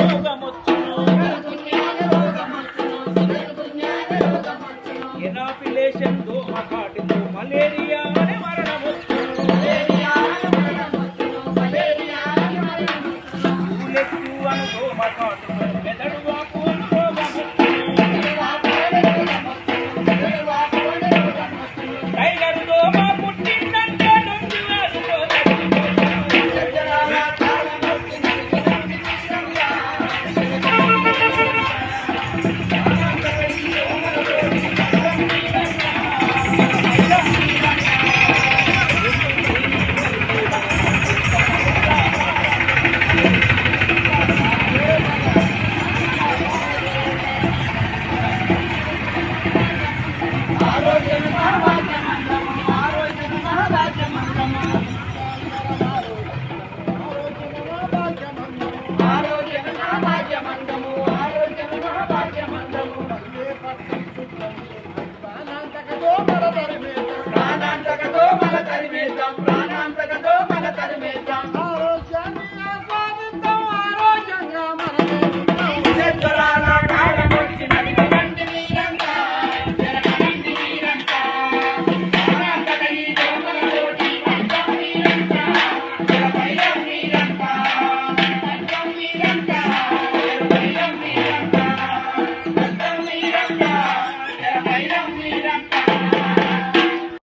రోగమొచ్చును ఎనాఫిలేషన్ దోమ కాటుతో మలేరియా అనే మరణమొచ్చును. ఊలెత్తు అను దోమ Satan.